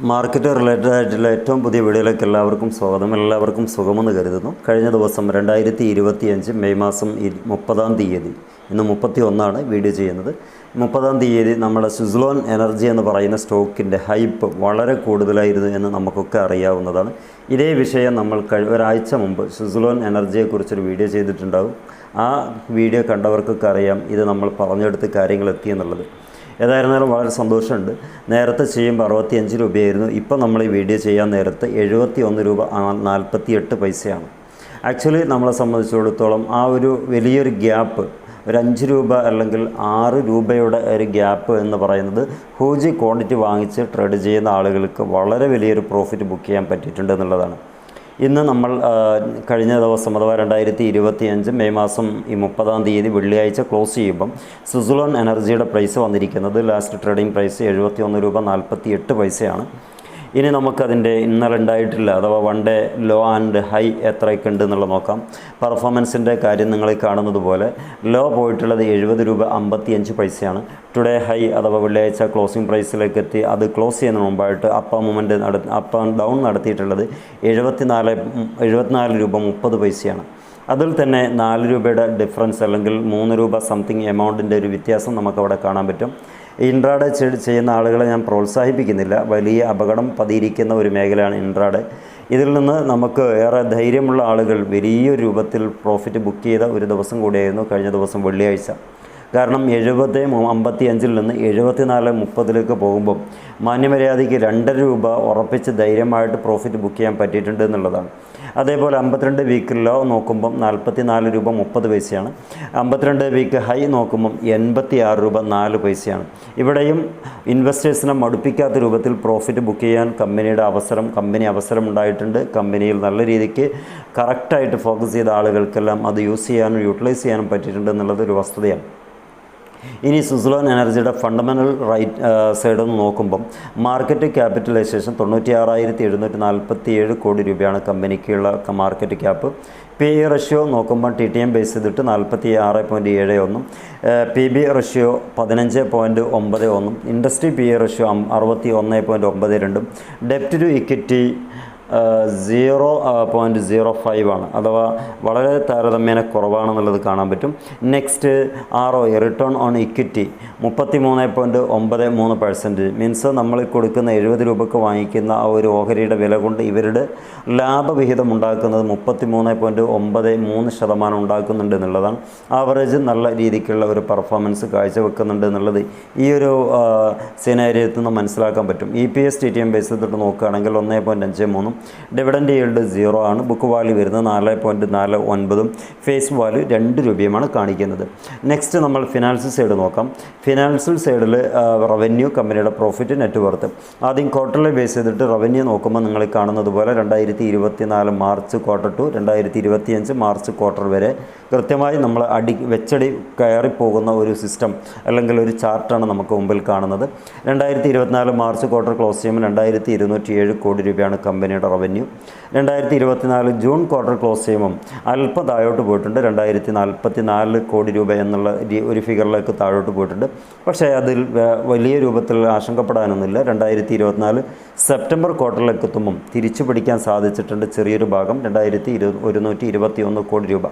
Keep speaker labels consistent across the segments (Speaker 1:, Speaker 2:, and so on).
Speaker 1: Market related ആയിട്ടുള്ള ഏറ്റവും പുതിയ വീഡിയോയിലേക്ക് എല്ലാവർക്കും സ്വാഗതം. എല്ലാവർക്കും സുഖമെന്ന് കരുതുന്നു. കഴിഞ്ഞ ദിവസം രണ്ടായിരത്തി ഇരുപത്തിയഞ്ച് മെയ് മാസം മുപ്പതാം തീയതി ഇന്ന് മുപ്പത്തി ഒന്നാണ് വീഡിയോ ചെയ്യുന്നത്. മുപ്പതാം തീയതി നമ്മുടെ സ്വിസ്ലോൺ എനർജി എന്ന് പറയുന്ന സ്റ്റോക്കിന്റെ ഹൈപ്പ് വളരെ കൂടുതലായിരുന്നു എന്ന് നമുക്കൊക്കെ അറിയാവുന്നതാണ്. ഇതേ വിഷയം നമ്മൾ ഒരാഴ്ച മുമ്പ് സ്വിസ്ലോൺ എനർജിയെക്കുറിച്ചൊരു വീഡിയോ ചെയ്തിട്ടുണ്ടാകും ആ വീഡിയോ കണ്ടവർക്കൊക്കെ അറിയാം ഇത് നമ്മൾ പറഞ്ഞെടുത്ത് കാര്യങ്ങളെത്തി എത്തിയെന്നുള്ളത് ഏതായിരുന്നാലും വളരെ സന്തോഷമുണ്ട്. നേരത്തെ ചെയ്യുമ്പോൾ അറുപത്തിയഞ്ച് രൂപയായിരുന്നു. ഇപ്പോൾ നമ്മൾ ഈ വീഡിയോ ചെയ്യാൻ നേരത്തെ എഴുപത്തി ഒന്ന് രൂപ നാൽപ്പത്തി എട്ട് പൈസയാണ്. ആക്ച്വലി നമ്മളെ സംബന്ധിച്ചിടത്തോളം ആ ഒരു വലിയൊരു ഗ്യാപ്പ് ഒരു അഞ്ച് രൂപ അല്ലെങ്കിൽ ആറ് രൂപയുടെ ഒരു ഗ്യാപ്പ് എന്ന് പറയുന്നത് ഹൂജി ക്വാണ്ടിറ്റി വാങ്ങിച്ച് ട്രേഡ് ചെയ്യുന്ന ആളുകൾക്ക് വളരെ വലിയൊരു പ്രോഫിറ്റ് ബുക്ക് ചെയ്യാൻ പറ്റിയിട്ടുണ്ട് എന്നുള്ളതാണ്. ഇന്ന് നമ്മൾ കഴിഞ്ഞ ദിവസം അഥവാ രണ്ടായിരത്തി ഇരുപത്തി അഞ്ച് മെയ് മാസം ഈ മുപ്പതാം തീയതി വെള്ളിയാഴ്ച ക്ലോസ് ചെയ്യുമ്പം സുസുലോൺ എനർജിയുടെ പ്രൈസ് വന്നിരിക്കുന്നത് ലാസ്റ്റ് ട്രേഡിംഗ് പ്രൈസ് എഴുപത്തി ഒന്ന് രൂപ നാൽപ്പത്തി എട്ട് പൈസയാണ്. ഇനി നമുക്കതിന്റെ ഇന്നലെ ഉണ്ടായിട്ടില്ല. അഥവാ one day low and high എത്രയൊക്കെ ഉണ്ട് എന്നുള്ളത് നോക്കാം. പെർഫോമൻസിന്റെ കാര്യം നിങ്ങൾ കാണുന്നത് പോലെ ലോ പോയിട്ടുള്ളത് എഴുപത് രൂപ അമ്പത്തി അഞ്ച് പൈസയാണ്. ടുഡേ ഹൈ അഥവാ വെള്ളിയാഴ്ച ക്ലോസിംഗ് പ്രൈസിലേക്ക് എത്തി അത് ക്ലോസ് ചെയ്യുന്നതിന് മുമ്പായിട്ട് അപ്പ മൂമെന്റ് നട അപ്പ് ഡൗൺ നടത്തിയിട്ടുള്ളത് എഴുപത്തിനാല് എഴുപത്തിനാല് രൂപ മുപ്പത് പൈസയാണ്. അതിൽ തന്നെ നാല് രൂപയുടെ ഡിഫറൻസ് അല്ലെങ്കിൽ മൂന്ന് രൂപ സംതിങ് എമൗണ്ടിന്റെ ഒരു വ്യത്യാസം നമുക്കവിടെ കാണാൻ പറ്റും. ഇൻട്രാഡേ ചെയ്യുന്ന ആളുകളെ ഞാൻ പ്രോത്സാഹിപ്പിക്കുന്നില്ല. വലിയ അപകടം പതിയിരിക്കുന്ന ഒരു മേഖലയാണ് ഇൻട്രാഡേ. ഇതിൽ നിന്ന് നമുക്ക് ഏറെ ധൈര്യമുള്ള ആളുകൾ വലിയ രൂപത്തിൽ പ്രോഫിറ്റ് ബുക്ക് ചെയ്ത ഒരു ദിവസം കൂടിയായിരുന്നു കഴിഞ്ഞ ദിവസം വെള്ളിയാഴ്ച. കാരണം എഴുപത് അമ്പത്തി അഞ്ചിൽ നിന്ന് എഴുപത്തിനാല് മുപ്പതിലേക്ക് പോകുമ്പം മാന്യമര്യാദയ്ക്ക് രണ്ടര രൂപ ഉറപ്പിച്ച് ധൈര്യമായിട്ട് പ്രോഫിറ്റ് ബുക്ക് ചെയ്യാൻ പറ്റിയിട്ടുണ്ട് എന്നുള്ളതാണ്. അതേപോലെ അമ്പത്തിരണ്ട് വീക്ക് ലോ നോക്കുമ്പം നാൽപ്പത്തി നാല് രൂപ മുപ്പത് പൈസയാണ്. അമ്പത്തിരണ്ട് വീക്ക് ഹൈ നോക്കുമ്പം എൺപത്തി ആറ് രൂപ നാല് പൈസയാണ്. ഇവിടെയും ഇൻവെസ്റ്റേഴ്സിനെ മടുപ്പിക്കാത്ത രൂപത്തിൽ പ്രോഫിറ്റ് ബുക്ക് ചെയ്യാൻ കമ്പനിയുടെ അവസരം കമ്പനി അവസരം ഉണ്ടായിട്ടുണ്ട്. കമ്പനിയിൽ നല്ല രീതിക്ക് കറക്റ്റായിട്ട് ഫോക്കസ് ചെയ്ത ആളുകൾക്കെല്ലാം അത് യൂസ് ചെയ്യാനും യൂട്ടിലൈസ് ചെയ്യാനും പറ്റിയിട്ടുണ്ട് എന്നുള്ളത് ഒരു വസ്തുതയാണ്. ഇനി സ്വിറ്റ്സർലോൺ എനർജിയുടെ ഫണ്ടമെന്റൽ റൈറ്റ് സൈഡ് നോക്കുമ്പം മാർക്കറ്റ് ക്യാപിറ്റലൈസേഷൻ തൊണ്ണൂറ്റി ആറായിരത്തി എഴുന്നൂറ്റി നാൽപ്പത്തി ഏഴ് കോടി രൂപയാണ് കമ്പനിക്കുള്ള market cap. P E ratio നോക്കുമ്പോൾ ടി ടി എം ബേസ് ചെയ്തിട്ട് നാൽപ്പത്തി ആറ് പോയിന്റ് ഏഴ് ഒന്നും പി ബി റഷ്യോ പതിനഞ്ച് പോയിന്റ് ഒമ്പത് ഒന്നും ഇൻഡസ്ട്രി പി ഇ റഷ്യോ അറുപത്തി ഒന്ന് പോയിന്റ് ഒമ്പത് രണ്ടും ഡെപ്റ്റ് to equity zero point zero five ആണ്. അഥവാ വളരെ താരതമ്യേന കുറവാണെന്നുള്ളത് കാണാൻ പറ്റും. Next R O return on equity മുപ്പത്തി മൂന്ന് പോയിന്റ് ഒമ്പത് മൂന്ന് പെർസെന്റ് മീൻസ് നമ്മൾ കൊടുക്കുന്ന എഴുപത് രൂപക്ക് വാങ്ങിക്കുന്ന ആ ഒരു ഓഹരിയുടെ വില കൊണ്ട് ഇവരുടെ ലാഭവിഹിതം ഉണ്ടാക്കുന്നത് മുപ്പത്തി മൂന്ന് പോയിന്റ് ഒമ്പത് മൂന്ന് ശതമാനം ഉണ്ടാക്കുന്നുണ്ട് എന്നുള്ളതാണ്. ആവറേജ് നല്ല രീതിക്കുള്ള ഒരു പെർഫോമൻസ് കാഴ്ചവെക്കുന്നുണ്ട് എന്നുള്ളത് ഈ ഒരു സിനാരിയത്തിൽ നിന്ന് മനസ്സിലാക്കാൻ പറ്റും. E P S T T M base ചെയ്തിട്ട് നോക്കുകയാണെങ്കിൽ ഒന്ന് പോയിന്റ് അഞ്ച് മൂന്നും ഡിവിഡൻഡ് ഈൽഡ് സീറോ ആണ്. ബുക്ക് വാല്യൂ വരുന്നത് നാല് പോയിന്റ് നാല് ഒൻപതും ഫേസ് വാല്യൂ രണ്ട് രൂപയുമാണ് കാണിക്കുന്നത്. നെക്സ്റ്റ് നമ്മൾ ഫിനാൻഷ്യൽ സൈഡ് നോക്കാം. ഫിനാൻഷ്യൽ സൈഡിൽ റവന്യൂ കമ്പനിയുടെ പ്രോഫിറ്റ് നെറ്റ് വർത്ത് ആദ്യം ക്വാർട്ടറിലെ ബേസ് ചെയ്തിട്ട് റവന്യൂ നോക്കുമ്പോൾ നിങ്ങൾ കാണുന്നത് പോലെ രണ്ടായിരത്തി ഇരുപത്തി നാല് മാർച്ച് ക്വാർട്ടർ ടു രണ്ടായിരത്തി ഇരുപത്തിയഞ്ച് മാർച്ച് ക്വാർട്ടർ വരെ കൃത്യമായി നമ്മൾ അടി വെച്ചടി കയറിപ്പോകുന്ന ഒരു സിസ്റ്റം അല്ലെങ്കിൽ ഒരു ചാർട്ടാണ് നമുക്ക് മുമ്പിൽ കാണുന്നത്. രണ്ടായിരത്തി ഇരുപത്തിനാല് മാർച്ച് ക്വാർട്ടർ ക്ലോസ് ചെയ്യുമ്പോൾ രണ്ടായിരത്തി ഇരുന്നൂറ്റി ഏഴ് കോടി രൂപയാണ് കമ്പനിയുടെ റവന്യൂ. രണ്ടായിരത്തി ഇരുപത്തിനാല് ജൂൺ ക്വാർട്ടർ ക്ലോസ് ചെയ്യുമ്പം അല്പം താഴോട്ട് പോയിട്ടുണ്ട്. രണ്ടായിരത്തി നാൽപ്പത്തി നാല് കോടി രൂപ എന്നുള്ള ഒരു ഫിഗറിലേക്ക് താഴോട്ട് പോയിട്ടുണ്ട്. പക്ഷേ അതിൽ വലിയ രൂപത്തിൽ ആശങ്കപ്പെടാനൊന്നുമില്ല. രണ്ടായിരത്തി ഇരുപത്തിനാല് സെപ്റ്റംബർ ക്വാർട്ടറിലേക്ക് എത്തുമ്പം തിരിച്ചു പിടിക്കാൻ സാധിച്ചിട്ടുണ്ട് ചെറിയൊരു ഭാഗം. രണ്ടായിരത്തി ഇരു ഒരുന്നൂറ്റി ഇരുപത്തി ഒന്ന് കോടി രൂപ.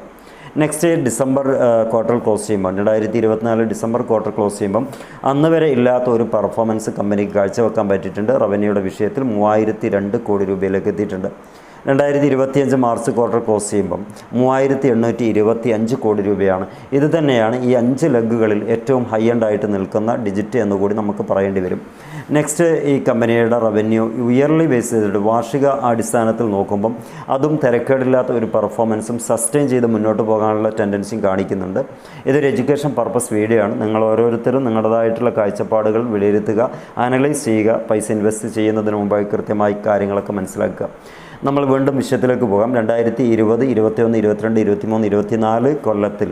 Speaker 1: നെക്സ്റ്റ് ഡിസംബർ ക്വാർട്ടർ ക്ലോസ് ചെയ്യുമ്പോൾ രണ്ടായിരത്തി ഇരുപത്തിനാല് ഡിസംബർ ക്വാർട്ടർ ക്ലോസ് ചെയ്യുമ്പം അന്ന് വരെ ഇല്ലാത്ത ഒരു പെർഫോമൻസ് കമ്പനിക്ക് കാഴ്ചവെക്കാൻ പറ്റിയിട്ടുണ്ട്. റവന്യൂയുടെ വിഷയത്തിൽ മൂവായിരത്തി രണ്ട് കോടി രൂപയിലേക്ക് എത്തിയിട്ടുണ്ട്. രണ്ടായിരത്തി ഇരുപത്തിയഞ്ച് മാർച്ച് ക്വാർട്ടർ ക്ലോസ് ചെയ്യുമ്പം മൂവായിരത്തി എണ്ണൂറ്റി ഇരുപത്തി അഞ്ച് കോടി രൂപയാണ്. ഇത് തന്നെയാണ് ഈ അഞ്ച് ലഗുകളിൽ ഏറ്റവും ഹൈ എൻഡ് ആയിട്ട് നിൽക്കുന്ന ഡിജിറ്റ് എന്നുകൂടി നമുക്ക് പറയേണ്ടി വരും. നെക്സ്റ്റ് ഈ കമ്പനിയുടെ റവന്യൂ ഇയർലി ബേസ് ചെയ്തിട്ട് വാർഷിക അടിസ്ഥാനത്തിൽ നോക്കുമ്പം അതും തിരക്കേടില്ലാത്ത ഒരു പെർഫോമൻസും സസ്റ്റെയിൻ ചെയ്ത് മുന്നോട്ട് പോകാനുള്ള ടെൻഡൻസിയും കാണിക്കുന്നുണ്ട്. ഇതൊരു എഡ്യൂക്കേഷൻ പർപ്പസ് വീഡിയോ ആണ്. നിങ്ങൾ ഓരോരുത്തരും നിങ്ങളുടേതായിട്ടുള്ള കാഴ്ചപ്പാടുകൾ വിലയിരുത്തുക അനലൈസ് ചെയ്യുക പൈസ ഇൻവെസ്റ്റ് ചെയ്യുന്നതിന് മുമ്പായി കൃത്യമായി കാര്യങ്ങളൊക്കെ മനസ്സിലാക്കുക. നമ്മൾ വീണ്ടും വിഷയത്തിലേക്ക് പോകാം. രണ്ടായിരത്തി ഇരുപത് ഇരുപത്തിയൊന്ന് ഇരുപത്തിരണ്ട് ഇരുപത്തിമൂന്ന് ഇരുപത്തിനാല് കൊല്ലത്തിൽ.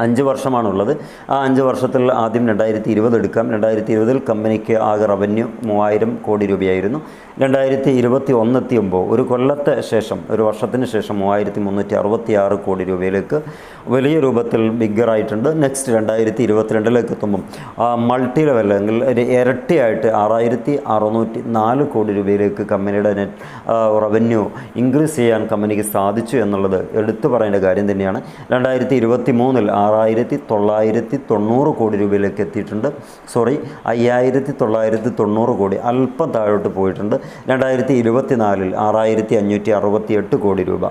Speaker 1: അഞ്ച് വർഷമാണുള്ളത്. ആ അഞ്ച് വർഷത്തിൽ ആദ്യം രണ്ടായിരത്തി ഇരുപത് എടുക്കാം. രണ്ടായിരത്തി ഇരുപതിൽ കമ്പനിക്ക് ആകെ റവന്യൂ മൂവായിരം കോടി രൂപയായിരുന്നു. രണ്ടായിരത്തി ഇരുപത്തി ഒന്നെത്തിയുമ്പോൾ ഒരു കൊല്ലത്തെ ശേഷം ഒരു വർഷത്തിന് ശേഷം മൂവായിരത്തി മുന്നൂറ്റി അറുപത്തി ആറ് കോടി രൂപയിലേക്ക് വലിയ രൂപത്തിൽ ബിഗ്ഗറായിട്ടുണ്ട് നെക്സ്റ്റ് രണ്ടായിരത്തി ഇരുപത്തിരണ്ടിലേക്ക് എത്തുമ്പം ആ മൾട്ടി ലെവൽ അല്ലെങ്കിൽ ഒരു ഇരട്ടിയായിട്ട് ആറായിരത്തി അറുന്നൂറ്റി നാല് കോടി രൂപയിലേക്ക് കമ്പനിയുടെ നെറ്റ് റവന്യൂ ഇൻക്രീസ് ചെയ്യാൻ കമ്പനിക്ക് സാധിച്ചു എന്നുള്ളത് എടുത്തു പറയേണ്ട കാര്യം തന്നെയാണ്. രണ്ടായിരത്തി ഇരുപത്തി മൂന്നിൽ ആറായിരത്തി തൊള്ളായിരത്തി തൊണ്ണൂറ് കോടി രൂപയിലേക്ക് എത്തിയിട്ടുണ്ട്. സോറി അയ്യായിരത്തി തൊള്ളായിരത്തി തൊണ്ണൂറ് കോടി അല്പം താഴോട്ട് പോയിട്ടുണ്ട്. രണ്ടായിരത്തി ഇരുപത്തി നാലിൽ ആറായിരത്തി അഞ്ഞൂറ്റി അറുപത്തി എട്ട് കോടി രൂപ.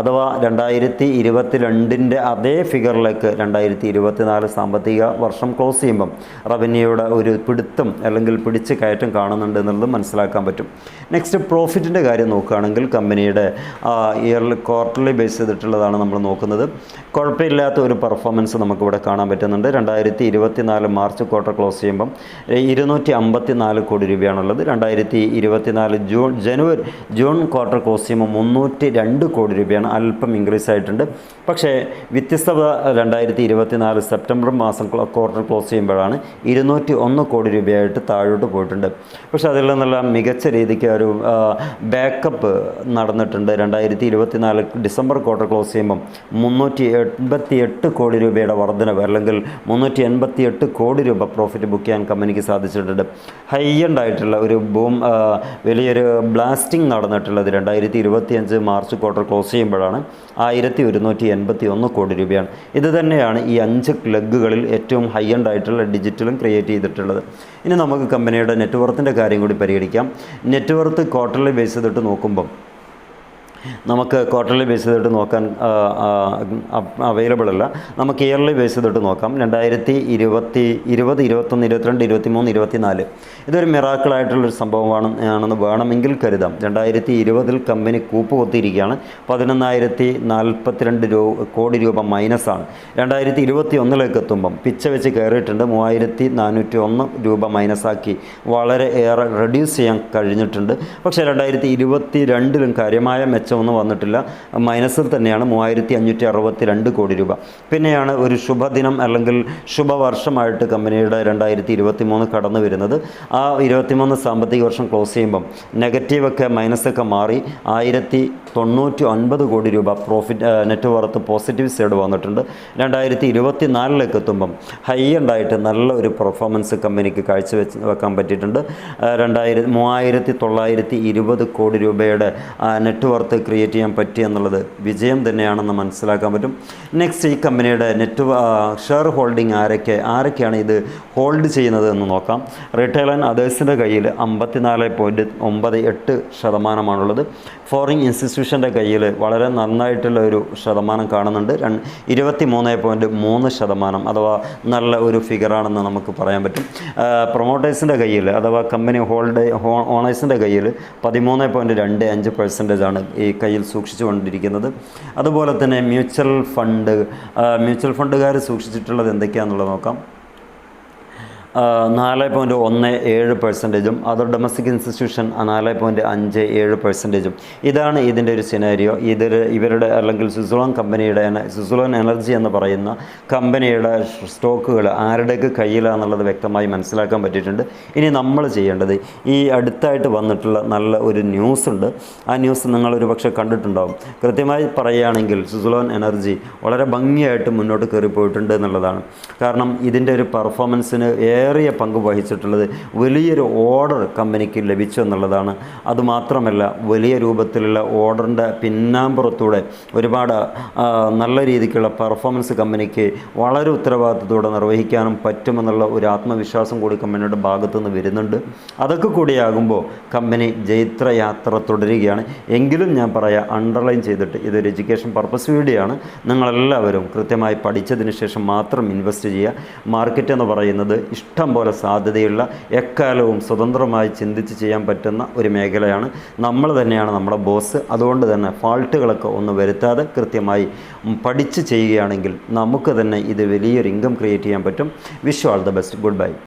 Speaker 1: അഥവാ രണ്ടായിരത്തി ഇരുപത്തി രണ്ടിന്റെ അതേ ഫിഗറിലേക്ക് രണ്ടായിരത്തി ഇരുപത്തിനാല് സാമ്പത്തിക വർഷം ക്ലോസ് ചെയ്യുമ്പം റവന്യൂയുടെ ഒരു പിടുത്തം അല്ലെങ്കിൽ പിടിച്ച് കയറ്റം കാണുന്നുണ്ട് എന്നുള്ളത് മനസ്സിലാക്കാൻ പറ്റും. നെക്സ്റ്റ് പ്രോഫിറ്റിന്റെ കാര്യം നോക്കുകയാണെങ്കിൽ കമ്പനിയുടെ ഇയർലി ക്വാർട്ടർലി ബേസ് ചെയ്തിട്ടുള്ളതാണ് നമ്മൾ നോക്കുന്നത്. കുഴപ്പമില്ലാത്ത ഒരു പെർഫോമൻസ് നമുക്കിവിടെ കാണാൻ പറ്റുന്നുണ്ട്. രണ്ടായിരത്തി ഇരുപത്തിനാല് മാർച്ച് ക്വാർട്ടർ ക്ലോസ് ചെയ്യുമ്പം ഇരുന്നൂറ്റി അമ്പത്തി നാല് കോടി രൂപയാണുള്ളത്. രണ്ടായിരത്തി ഇരുപത്തിനാല് ജൂൺ ജനുവരി ജൂൺ ക്വാർട്ടർ ക്ലോസ് ചെയ്യുമ്പോൾ മുന്നൂറ്റി രണ്ട് കോടി രൂപയാണ് അല്പം ഇൻക്രീസ് ആയിട്ടുണ്ട്. പക്ഷേ വ്യത്യസ്തത രണ്ടായിരത്തി ഇരുപത്തിനാല് സെപ്റ്റംബർ മാസം ക്വാർട്ടർ ക്ലോസ് ചെയ്യുമ്പോഴാണ് ഇരുന്നൂറ്റി ഒന്ന് കോടി രൂപയായിട്ട് താഴോട്ട് പോയിട്ടുണ്ട്. പക്ഷേ അതിൽ നിന്നുള്ള മികച്ച രീതിക്ക് ഒരു ബാക്കപ്പ് നടന്നിട്ടുണ്ട്. രണ്ടായിരത്തി ഇരുപത്തിനാല് ഡിസംബർ ക്വാർട്ടർ ക്ലോസ് ചെയ്യുമ്പം മുന്നൂറ്റി എൺപത്തി എട്ട് കോടി രൂപയുടെ വർധനവ് അല്ലെങ്കിൽ മുന്നൂറ്റി എൺപത്തി എട്ട് കോടി രൂപ പ്രോഫിറ്റ് ബുക്ക് ചെയ്യാൻ കമ്പനിക്ക് സാധിച്ചിട്ടുണ്ട്. ഹൈ എൻഡ് ആയിട്ടുള്ള ഒരു ബൂം വലിയൊരു ബ്ലാസ്റ്റിംഗ് നടന്നിട്ടുള്ളത് രണ്ടായിരത്തി ഇരുപത്തിയഞ്ച് മാർച്ച് ക്വാർട്ടർ ക്ലോസ് ചെയ്യുമ്പോഴാണ് ആയിരത്തി ഒരുന്നൂറ്റി എൺപത്തി ഒന്ന് കോടി രൂപയാണ്. ഇത് തന്നെയാണ് ഈ അഞ്ച് ക്ലഗുകളിൽ ഏറ്റവും ഹൈ എൻഡ് ആയിട്ടുള്ള ഡിജിറ്റലും ക്രിയേറ്റ് ചെയ്തിട്ടുള്ളത്. ഇനി നമുക്ക് കമ്പനിയുടെ നെറ്റ്വർത്തിന്റെ കാര്യം കൂടി പരിഗണിക്കാം. നെറ്റ്വർത്ത് ക്വാർട്ടർലി ബേസ് ചെയ്തിട്ട് നോക്കുമ്പം നമുക്ക് ക്വാർട്ടർലി ബേസ് ചെയ്തിട്ട് നോക്കാൻ അവൈലബിൾ അല്ല. നമുക്ക് ഇയർലി ബേസ് ചെയ്തിട്ട് നോക്കാം. രണ്ടായിരത്തി ഇരുപത്തി ഇരുപത് ഇരുപത്തൊന്ന് ഇരുപത്തിരണ്ട് ഇരുപത്തി മൂന്ന് ഇരുപത്തിനാല്. ഇതൊരു മിറാക്കിളായിട്ടുള്ളൊരു സംഭവമാണ് ആണെന്ന് വേണമെങ്കിൽ കരുതാം. രണ്ടായിരത്തി ഇരുപതിൽ കമ്പനി കൂപ്പ് കൊത്തിയിരിക്കുകയാണ്. പതിനൊന്നായിരത്തി നാൽപ്പത്തിരണ്ട് രൂപ കോടി രൂപ മൈനസാണ്. രണ്ടായിരത്തി ഇരുപത്തി ഒന്നിലേക്ക് എത്തുമ്പം പിച്ച വെച്ച് കയറിയിട്ടുണ്ട്. മൂവായിരത്തി നാനൂറ്റി ഒന്ന് രൂപ മൈനസാക്കി. വളരെ ഏറെ റെഡ്യൂസ് ചെയ്യാൻ കഴിഞ്ഞിട്ടുണ്ട്. പക്ഷേ രണ്ടായിരത്തി ഇരുപത്തി രണ്ടിലും കാര്യമായ മെച്ചമൊന്നും വന്നിട്ടില്ല. മൈനസിൽ തന്നെയാണ് മൂവായിരത്തി അഞ്ഞൂറ്റി അറുപത്തി രണ്ട് കോടി രൂപ. പിന്നെയാണ് ഒരു ശുഭദിനം അല്ലെങ്കിൽ ശുഭവർഷമായിട്ട് കമ്പനിയുടെ രണ്ടായിരത്തി ഇരുപത്തി മൂന്ന് കടന്നു വരുന്നത് ആ ഇരുപത്തിമൂന്ന് സാമ്പത്തിക വർഷം ക്ലോസ് ചെയ്യുമ്പം നെഗറ്റീവൊക്കെ മൈനസൊക്കെ മാറി ആയിരത്തി തൊണ്ണൂറ്റി ഒൻപത് കോടി രൂപ profit net worth positive side വന്നിട്ടുണ്ട്. രണ്ടായിരത്തി ഇരുപത്തി നാലിലേക്ക് എത്തുമ്പം ഹൈ ഉണ്ടായിട്ട് നല്ല ഒരു പെർഫോമൻസ് കമ്പനിക്ക് കാഴ്ചവെച്ച് വെക്കാൻ പറ്റിയിട്ടുണ്ട്. രണ്ടായിരത്തി മൂവായിരത്തി തൊള്ളായിരത്തി ഇരുപത് കോടി രൂപയുടെ നെറ്റ് വർത്ത് ക്രിയേറ്റ് ചെയ്യാൻ പറ്റി എന്നുള്ളത് വിജയം തന്നെയാണെന്ന് മനസ്സിലാക്കാൻ പറ്റും. നെക്സ്റ്റ് ഈ കമ്പനിയുടെ നെറ്റ് ഷെയർ ഹോൾഡിംഗ് ആരൊക്കെ ആരൊക്കെയാണ് ഇത് ഹോൾഡ് ചെയ്യുന്നത് എന്ന് നോക്കാം. റീറ്റെയിൽ അതേഴ്സിന്റെ കയ്യിൽ അമ്പത്തിനാല് പോയിന്റ് ഒമ്പത് എട്ട് ശതമാനമാണുള്ളത്. ഫോറിൻ ഇൻസ്റ്റിറ്റ്യൂഷന്റെ കയ്യിൽ വളരെ നന്നായിട്ടുള്ള ഒരു ശതമാനം കാണുന്നുണ്ട്. രണ്ട് ഇരുപത്തി മൂന്ന് പോയിന്റ് മൂന്ന് ശതമാനം അഥവാ നല്ല ഒരു ഫിഗറാണെന്ന് നമുക്ക് പറയാൻ പറ്റും. പ്രൊമോട്ടേഴ്സിന്റെ കയ്യിൽ അഥവാ കമ്പനി ഹോൾഡേ ഓണേഴ്സിന്റെ കയ്യിൽ പതിമൂന്ന് പോയിന്റ് രണ്ട് അഞ്ച് പെർസെന്റേജ് ആണ് ഈ കയ്യിൽ സൂക്ഷിച്ചു കൊണ്ടിരിക്കുന്നത്. അതുപോലെ തന്നെ മ്യൂച്വൽ ഫണ്ട് മ്യൂച്വൽ ഫണ്ടുകാർ സൂക്ഷിച്ചിട്ടുള്ളത് എന്തൊക്കെയാണെന്നുള്ളത് നോക്കാം. നാല് പോയിന്റ് ഒന്ന് ഏഴ് പെർസെന്റേജും അതർ ഡൊമസ്റ്റിക് ഇൻസ്റ്റിറ്റ്യൂഷൻ നാല് പോയിന്റ് അഞ്ച് ഏഴ് പെർസെന്റേജും ഇതാണ് ഇതിന്റെ ഒരു സിനാരിയോ ഇതിൽ ഇവരുടെ അല്ലെങ്കിൽ സ്വിറ്റ്സർലാൻഡ് കമ്പനിയുടെ സ്വിറ്റ്സർലാൻഡ് എനർജി എന്ന് പറയുന്ന കമ്പനിയുടെ സ്റ്റോക്കുകൾ ആരുടെയൊക്കെ കയ്യിലാണെന്നുള്ളത് വ്യക്തമായി മനസ്സിലാക്കാൻ പറ്റിയിട്ടുണ്ട്. ഇനി നമ്മൾ ചെയ്യേണ്ടത് ഈ അടുത്തായിട്ട് വന്നിട്ടുള്ള നല്ല ഒരു ന്യൂസ് ഉണ്ട്. ആ ന്യൂസ് നിങ്ങളൊരു പക്ഷേ കണ്ടിട്ടുണ്ടാകും കൃത്യമായി പറയുകയാണെങ്കിൽ സ്വിറ്റ്സർലാൻഡ് എനർജി വളരെ ഭംഗിയായിട്ട് മുന്നോട്ട് കയറിപ്പോയിട്ടുണ്ട് എന്നുള്ളതാണ്. കാരണം ഇതിന്റെ ഒരു പെർഫോമൻസിന് ഏറിയ പങ്ക് വഹിച്ചിട്ടുള്ളത് വലിയൊരു ഓർഡർ കമ്പനിക്ക് ലഭിച്ചു എന്നുള്ളതാണ്. അതുമാത്രമല്ല വലിയ രൂപത്തിലുള്ള ഓർഡറിന്റെ പിന്നാമ്പുറത്തൂടെ ഒരുപാട് നല്ല രീതിക്കുള്ള പെർഫോമൻസ് കമ്പനിക്ക് വളരെ ഉത്തരവാദിത്തത്തോടെ നിർവഹിക്കാനും പറ്റുമെന്നുള്ള ഒരു ആത്മവിശ്വാസം കൂടി കമ്പനിയുടെ ഭാഗത്തു നിന്ന് വരുന്നുണ്ട്. അതൊക്കെ കൂടിയാകുമ്പോൾ കമ്പനി ജൈത്രയാത്ര തുടരുകയാണ്. എങ്കിലും ഞാൻ പറയാം അണ്ടർലൈൻ ചെയ്തിട്ട് ഇതൊരു എഡ്യൂക്കേഷൻ പർപ്പസ് വീഡിയോയാണ് നിങ്ങളെല്ലാവരും കൃത്യമായി പഠിച്ചതിന് ശേഷം മാത്രം ഇൻവെസ്റ്റ് ചെയ്യുക. മാർക്കറ്റ് എന്ന് പറയുന്നത് ഇഷ്ടം പോലെ സാധ്യതയുള്ള എക്കാലവും സ്വതന്ത്രമായി ചിന്തിച്ച് ചെയ്യാൻ പറ്റുന്ന ഒരു മേഖലയാണ് നമ്മൾ തന്നെയാണ് നമ്മുടെ ബോസ്. അതുകൊണ്ട് തന്നെ ഫാൾട്ടുകളൊക്കെ ഒന്ന് വരുത്താതെ കൃത്യമായി പഠിച്ച് ചെയ്യുകയാണെങ്കിൽ നമുക്ക് തന്നെ ഇത് വലിയൊരു ഇൻകം ക്രിയേറ്റ് ചെയ്യാൻ പറ്റും. Wish all the best good bye